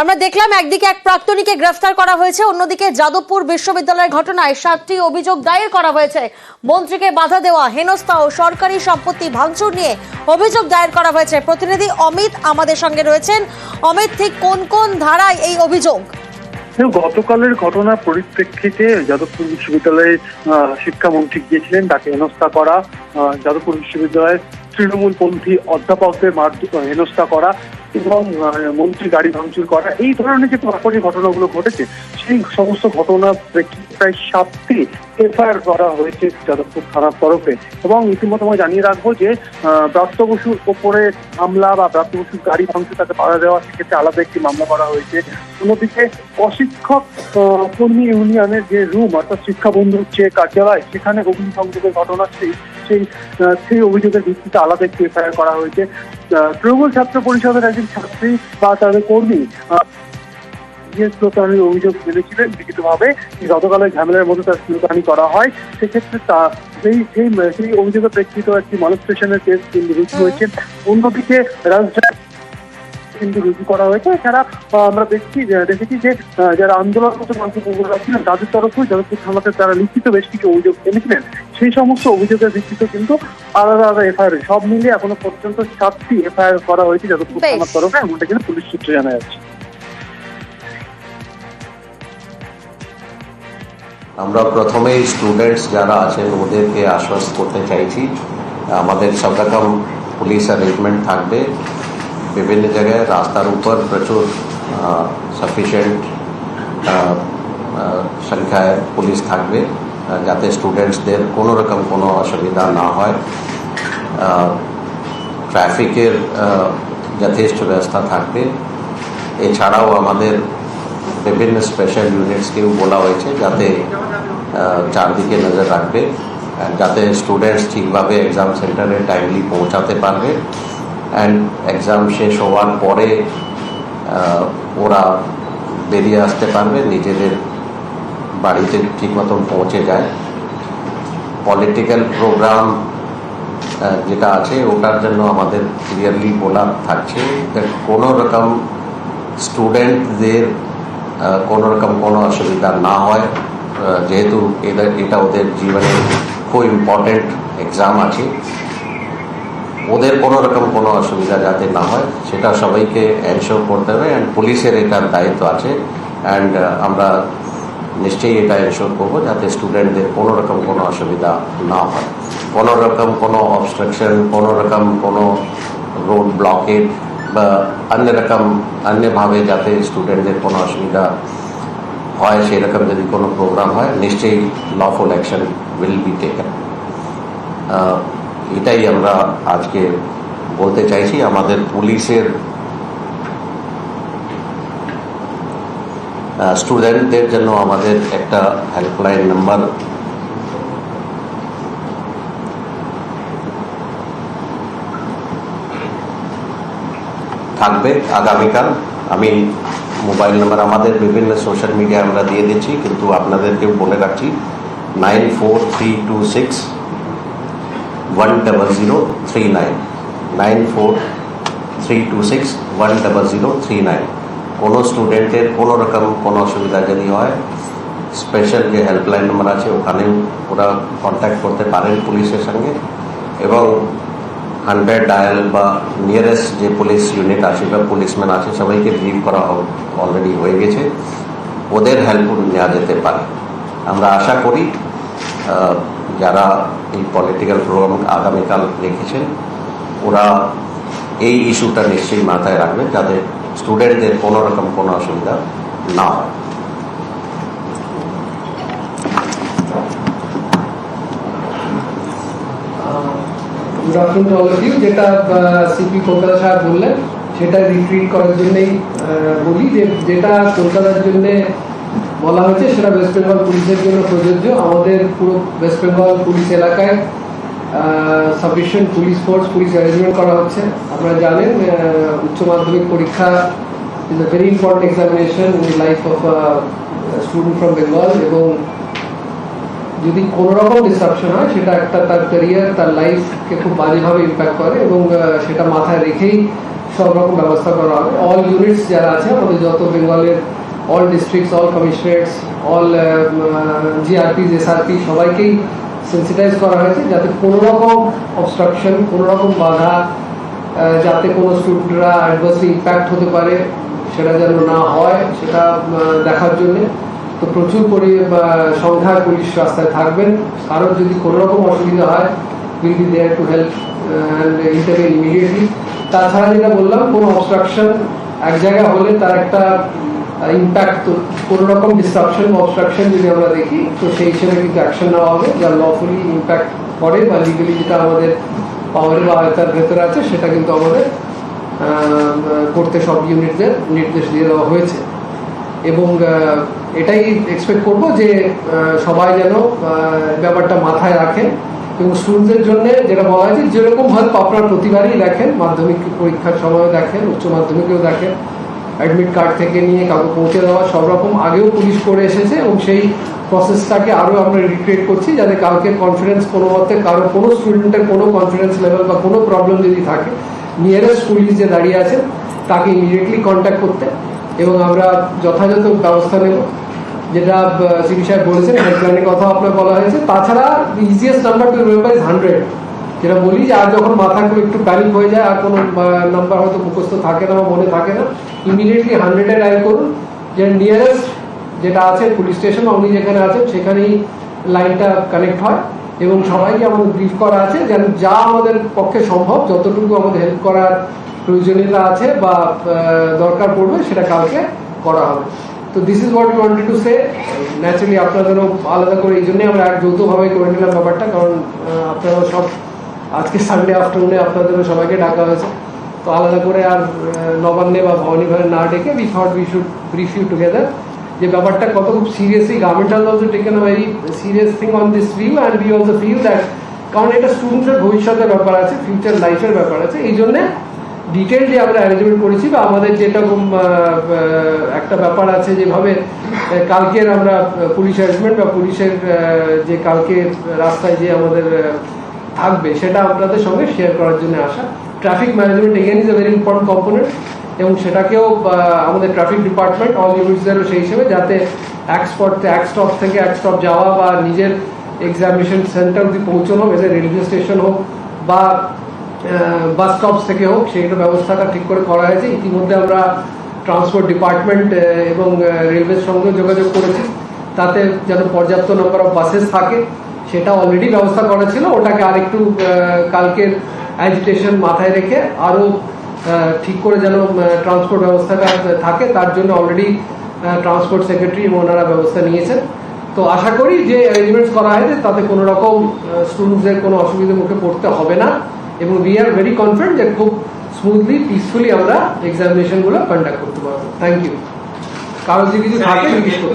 আমরা দেখলাম একদিকে এক প্রাক্তনীকে গ্রেফতার করা হয়েছে, অন্যদিকে যাদবপুর বিশ্ববিদ্যালয়ের ঘটনায় সাতটি অভিযোগ দায়ের করা হয়েছে। মন্ত্রীকে বাধা দেওয়া, হেনস্থা ও সরকারি সম্পত্তি ভাঙচুর নিয়ে অভিযোগ দায়ের করা হয়েছে। প্রতিনিধি অমিত আমাদের সঙ্গে রয়েছেন। অমিত, ঠিক কোন কোন ধারায় এই অভিযোগ? গতকালের ঘটনার পরিপ্রেক্ষিতে যাদবপুর বিশ্ববিদ্যালয়ে শিক্ষামন্ত্রী গিয়েছিলেন, তাকে হেনস্থা করা যাদবপুর বিশ্ববিদ্যালয়ের তৃণমূলপন্থী অধ্যাপকদের মারধর হেনস্থা করা এবং মন্ত্রী গাড়ি ভাঙচুর করা, এই ধরনের যে পরপরই ঘটনাগুলো ঘটেছে, সেই সমস্ত ঘটনা প্রায় সাতটি এফআইআর করা হয়েছে যাদবপুর থানার তরফে। এবং ইতিমধ্যে আমি জানিয়ে রাখব যে ব্রাত্য বসুর ওপরে হামলা বা ব্রাত্য বসুর গাড়ি ভাঙচুর তাকে বাধা দেওয়া, সেক্ষেত্রে আলাদা একটি মামলা করা হয়েছে। অন্যদিকে অশিক্ষক কর্মী ইউনিয়নের যে রুম, অর্থাৎ শিক্ষা বন্ধুর যে কার্যালয়, সেখানে অগ্নিসংযোগের ঘটনা, সেই সেই সেই অভিযোগের ভিত্তিতে আলাদা একটি এফআইআর করা হয়েছে। তৃণমূল ছাত্র পরিষদের একজন ছাত্রী বা তাদের কর্মী অভিযোগ গতকালের ঝামেলার মধ্যে তার করা হয়। সেক্ষেত্রে তা, সেই সেই সেই অভিযোগের প্রেক্ষিত একটি কেস কিন্তু রুজু হয়েছে। অন্যদিকে রাজধানী কিন্তু রুজু করা হয়েছে। এছাড়া আমরা দেখছি দেখেছি যে যারা আন্দোলনরত মানুষরা ছিলেন তাদের তরফেও যাদবপুর থানাতে তারা লিখিত বেশ কিছু অভিযোগ এনেছিলেন। সেই সমস্ত অভিযোগের ভিত্তিতে কিন্তু আলাদা আলাদা এফআইআর সব মিলিয়ে এখনও পর্যন্ত সাতটি এফআইআর করা হয়েছে। থানার তরফে এমনটা কিন্তু পুলিশ সূত্রে জানা যাচ্ছে। আমরা প্রথমেই স্টুডেন্টস যারা আছেন ওদেরকে আশ্বাস করতে চাইছি আমাদের সব রকম পুলিশ অ্যারেঞ্জমেন্ট থাকবে। বিভিন্ন জায়গায় রাস্তার উপর প্রচুর সাফিসিয়েন্ট সংখ্যায় পুলিশ থাকবে। যাতে স্টুডেন্টসদের কোনো রকম কোনো অসুবিধা না হয় ট্রাফিকের যথেষ্ট ব্যবস্থা থাকবে। এছাড়াও আমাদের বিভিন্ন স্পেশাল ইউনিটসকেও বলা হয়েছে যাতে চারদিকে নজর রাখবে যাতে স্টুডেন্টস ঠিকভাবে এক্সাম সেন্টারে টাইমলি পৌঁছাতে পারবে। অ্যান্ড এক্সাম শেষ হওয়ার পরে ওরা বেরিয়ে আসতে পারবে, নিজেদের বাড়িতে ঠিক মতন পৌঁছে যায়। পলিটিক্যাল প্রোগ্রাম যেটা আছে, ওটার জন্য আমাদের ক্লিয়ারলি বলা থাকছে। কোনো রকম স্টুডেন্টদের কোনো রকম কোনো অসুবিধা না হয়। যেহেতু এদের এটা ওদের জীবনে খুব ইম্পর্টেন্ট এক্সাম আছে। ওদের কোনো রকম কোনো অসুবিধা যাতে না হয়, সেটা সবাইকে এনশোর করতে হবে। অ্যান্ড পুলিশের এটার দায়িত্ব আছে। অ্যান্ড আমরা নিশ্চয়ই এটা এনশোর করব যাতে স্টুডেন্টদের কোনো রকম কোনো অসুবিধা না হয়। কোনো রকম কোনো অবস্ট্রাকশন কোনো রকম কোনো রোড ব্লকেড বা অন্য রকম, অন্যভাবে যাতে স্টুডেন্টদের কোনো অসুবিধা হয় সেই রকম যদি কোনো প্রোগ্রাম হয়, নিশ্চয়ই lawful action will be taken এটাই আমরা আজকে বলতে চাইছি। আমাদের পুলিশের স্টুডেন্টদের জন্য আমাদের একটা হেল্পলাইন নাম্বার থাকবে আগামীকাল। আমি মোবাইল নাম্বার আমাদের বিভিন্ন সোশ্যাল মিডিয়া আমরা দিয়ে দিচ্ছি, কিন্তু আপনাদেরকেও বলে রাখছি nine four three two six one double zero three nine nine four three two six one double zero three nine কোনো স্টুডেন্টের কোনো রকম কোনো অসুবিধা যদি হয় স্পেশাল যে হেল্পলাইন নাম্বার আছে, ওখানেও ওরা কন্ট্যাক্ট করতে পারেন পুলিশের সঙ্গে। এবং হান্ড্রেড ডায়াল বা নিয়ারেস্ট যে পুলিশ ইউনিট আছে বা পুলিশম্যান আছে, সবাইকে ব্রিফ করা অলরেডি হয়ে গেছে। ওদের হেল্প নেওয়া যেতে পারে। আমরা আশা করি যারা এই পলিটিক্যাল প্রোগ্রাম আগামীকাল রেখেছেন, ওরা এই ইস্যুটা নিশ্চয়ই মাথায় রাখবে যাতে স্টুডেন্টদের কোনো রকম কোনো অসুবিধা না হয়। গুড যেটা সিপি কলকাতা সাহেব বললেন, সেটা রিট্রিট করার জন্যই বলি যে যেটা কলকাতার জন্য বলা হয়েছে, সেটা ওয়েস্ট বেঙ্গল পুলিশের জন্য প্রযোজ্য। আমাদের পুরো ওয়েস্ট বেঙ্গল পুলিশ এলাকায় sufficient police force police arrangement করা হচ্ছে। আপনারা জানেন উচ্চ মাধ্যমিক পরীক্ষা is a very important examination in life of student from Bengal এবং যদি কোনো রকম ডিসরাপশন হয়, সেটা একটা তার ক্যারিয়ার তার লাইফকে খুব বাজেভাবে ইম্প্যাক্ট করে এবং সেটা মাথায় রেখেই সব রকম ব্যবস্থা করা হবে। অল ইউনিটস যারা আছে, আমাদের যত বেঙ্গলের all districts all commissionerates all GRP SRP সবাইকেই সেন্সিটাইজ করা হয়েছে যাতে কোনো রকম অবস্ট্রাকশন কোনো রকম বাধা যাতে কোনো স্টুডেন্টরা অ্যাডভার্সলি ইম্প্যাক্ট হতে পারে, সেটা যেন না হয়, সেটা দেখার জন্য। তো প্রচুর পরি সংখ্যায় পুলিশ রাস্তায় থাকবেন। কারোর যদি কোনো রকম অসুবিধা হয় will be there to help and interview immediately তাছাড়া যেটা বললাম, কোনো অবস্ট্রাকশন এক জায়গায় হলে তার একটা ইম্প্যাক্ট তো কোনো রকম ডিস্ট্রাকশন বা অবস্ট্রাকশন যদি আমরা দেখি, তো সেই হিসেবে কিন্তু অ্যাকশন নেওয়া হবে, যা লফুলি ইম্প্যাক্ট করে বা লিগালি যেটা আমাদের পাওয়ারে আয়তার ভেতরে আছে, সেটা কিন্তু আমাদের করতে সব ইউনিটদের নির্দেশ দিয়ে দেওয়া হয়েছে। এবং এটাই এক্সপেক্ট করব যে সবাই যেন ব্যাপারটা মাথায় রাখেন এবং স্টুডেন্টদের জন্য যেটা বলা হয়েছে, যেরকম হেল্প আপনারা প্রতিবারই দেখেন, মাধ্যমিক পরীক্ষার সময় দেখেন, উচ্চ মাধ্যমিকেও দেখেন অ্যাডমিট কার্ড থেকে নিয়ে কাউকে পৌঁছে দেওয়া, সব রকম আগেও পুলিশ করে এসেছে এবং সেই প্রসেসটাকে আরও আমরা রিক্রিয়েট করছি যাতে কাউকে কনফিডেন্স কোনো মতে, কারও কোনো স্টুডেন্টের কোনো কনফিডেন্স লেভেল বা কোনো প্রবলেম যদি থাকে নিয়ারেস্ট পুলিশ যে দাঁড়িয়ে আছে তাকে ইমিডিয়েটলি কন্ট্যাক্ট করতে এবং আমরা যথাযথ ব্যবস্থা নেব। যেটা সিবি সাহেব বলেছেন হেল্পলাইনের কথা আপনার বলা হয়েছে। তাছাড়া easiest number to remember is hundred যেটা বলি যে আর যখন মাথা একটু প্যানিক হয়ে যায় আর কোনো নাম্বার হয়তো মুখস্থ থাকে না বা মনে থাকে না ইমিডিয়েটলি হান্ড্রেডে ডায়াল করুন। যে নিয়ারেস্ট যেটা আছে পুলিশ স্টেশন উনি যেখানে আছেন সেখানেই লাইনটা কানেক্ট হয় এবং সবাইকে আমাদের ব্রিফ করা আছে যেন যা আমাদের পক্ষে সম্ভব যতটুকু আমাদের হেল্প করার প্রয়োজনীয়তা আছে বা দরকার পড়বে সেটা কালকে করা হবে। তো this is what you wanted to say naturally আপনাদেরও আলাদা করে এই জন্যই আমরা যৌথভাবে করে নিলাম ব্যাপারটা কারণ আহ, আপনারাও সব আজকে সানডে আফটারনুনে আপনাদেরও সবাইকে ডাকা হয়েছে। তো আলাদা করে আর নবান্নে বা ভবানী ভবনে না ডেকে we thought we should brief you together যে ব্যাপারটা কত খুব seriously government has also taken very serious thing on this view and we also feel that কারণ এটা স্টুডেন্টের ভবিষ্যতের ব্যাপার আছে ফিউচার লাইফের ব্যাপার আছে। এই জন্যে ডিটেল যে আমরা অ্যারেঞ্জমেন্ট করেছি বা আমাদের যেরকম একটা ব্যাপার আছে যেভাবে কালকের আমরা পুলিশ অ্যারেঞ্জমেন্ট বা পুলিশের যে কালকে রাস্তায় যে আমাদের থাকবে, সেটা আপনাদের সঙ্গে শেয়ার করার জন্য আসা। Traffic management again is a very important component এবং সেটাকেও আমাদের ট্রাফিক ডিপার্টমেন্ট অল ইউনিটসদেরও সেই হিসেবে, যাতে এক স্পট এক স্টপ থেকে এক স্টপ যাওয়া বা নিজের এক্সামিনেশন সেন্টার অব্দি পৌঁছানো এদের রেলওয়ে স্টেশন হোক বা বাস স্টপস থেকে হোক সেইটা ব্যবস্থাটা ঠিক করে করা হয়েছে। ইতিমধ্যে আমরা ট্রান্সপোর্ট ডিপার্টমেন্ট এবং রেলওয়ের সঙ্গে যোগাযোগ করেছি। তাতে যেন পর্যাপ্ত নম্বর অফ বাসেস থাকে সেটা অলরেডি ব্যবস্থা করা ছিল ওটাকে আরেকটু কালকের অ্যাজিটেশন মাথায় রেখে আরও ঠিক করে যেন ট্রান্সপোর্ট ব্যবস্থাটা থাকে তার জন্য অলরেডি ট্রান্সপোর্ট সেক্রেটারি ওনারা ব্যবস্থা নিয়েছেন। তো আশা করি যে অ্যারেঞ্জমেন্টস করা হয়েছে তাতে কোনো রকম স্টুডেন্টসদের কোনো অসুবিধার মুখে পড়তে হবে না। এবং উই আর ভেরি কনফিডেন্ট যে খুব স্মুথলি পিসফুলি আমরা এক্সামিনেশনগুলো কন্ডাক্ট করতে পারব। থ্যাংক ইউ কারও যদি কিছু থাকে জিজ্ঞেস করতে